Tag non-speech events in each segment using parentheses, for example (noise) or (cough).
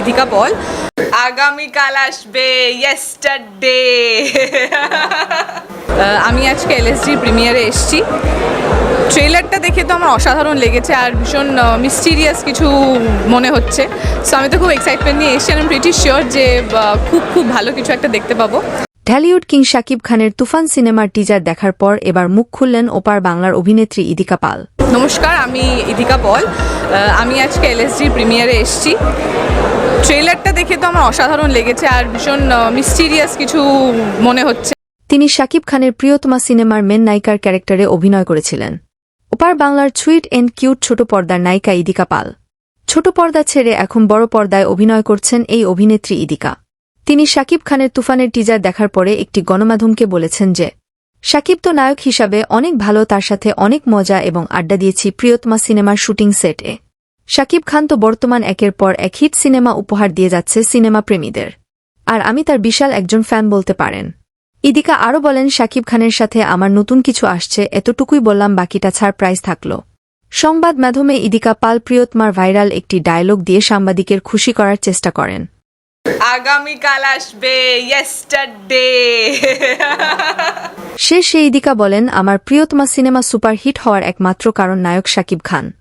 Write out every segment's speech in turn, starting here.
ইদিকা পল আগামীকাল আসবে ইয়েস্টারডে (laughs) আমি আজকে এলএসডি প্রিমিয়ারে এসেছি। ট্রেলারটা দেখে তো আমার অসাধারণ লেগেছে আর ভীষণ মিস্টিরিয়াস কিছু মনে হচ্ছে। সো আমি তো খুব এক্সাইটমেন্ট নিয়ে এসেছি আমি প্রিটি শিওর যে খুব খুব ভালো কিছু একটা দেখতে পাবো। ঢালিউড কিং শাকিব খানের তুফান সিনেমার টিজার দেখার পর এবার মুখ খুললেন ওপার বাংলার অভিনেত্রী ইদিকা পাল। নমস্কার আমি ইদিকা আহ, আমি আজকে এলএসডি প্রিমিয়ারে এসেছি। ট্রেলারটা দেখে তো আমার অসাধারণ লেগেছে আর ভীষণ মিস্টিরিয়াস কিছু মনে হচ্ছে। তিনি শাকিব খানের প্রিয়তমা সিনেমার মেন নায়িকার ক্যারেক্টারে অভিনয় করেছিলেন। ওপার বাংলার সুইট এন্ড কিউট ছোট পর্দার নায়িকা ইদিকা পাল। ছোট পর্দা ছেড়ে এখন বড় পর্দায় অভিনয় করছেন এই অভিনেত্রী ইদিকা। তিনি শাকিব খানের তুফানের টিজার দেখার পরে একটি গণমাধ্যমকে বলেছেন যে শাকিব তো নায়ক হিসাবে অনেক ভালো, তার সাথে অনেক মজা এবং আড্ডা দিয়েছি প্রিয়তমা সিনেমার শুটিং সেটে। শাকিব খান তো বর্তমান একের পর এক হিট সিনেমা উপহার দিয়ে যাচ্ছে সিনেমা প্রেমীদের। আর আমি তার বিশাল একজন ফ্যান বলতে পারেন। ইদিকা আরও বলেন শাকিব খানের সাথে আমার নতুন কিছু আসছে, এতটুকুই বললাম, বাকিটা ছাড় প্রাইজ থাকল। সংবাদ মাধ্যমে ইদিকা পাল প্রিয়তমার ভাইরাল একটি ডায়লগ দিয়ে সাংবাদিকের খুশি করার চেষ্টা করেন। আগামীকাল আসবে ইয়েস্টারডে (laughs) শেষে ইদিকা বলেন, আমার প্রিয়তমা সিনেমা সুপারহিট হওয়ার একমাত্র কারণ নায়ক শাকিব খান।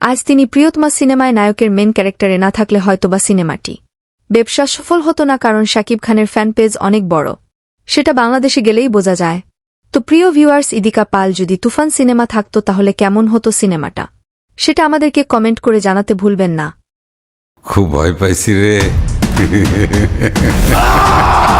আজ তিনি প্রিয়তমা সিনেমায় নায়কের মেন ক্যারেক্টারে না থাকলে হয়তোবা সিনেমাটি। ব্যবসা সফল হতো না কারণ শাকিব খানের ফ্যান পেজ অনেক বড়। সেটা বাংলাদেশে গেলেই বোঝা যায়। তো প্রিয় ভিউয়ার্স ইদিকা পাল, যদি তুফান সিনেমা থাকতো তাহলে কেমন হতো সিনেমাটা? সেটা আমাদেরকে কমেন্ট করে জানাতে ভুলবেন না। খুব ভয় পাইছি রে। (laughs)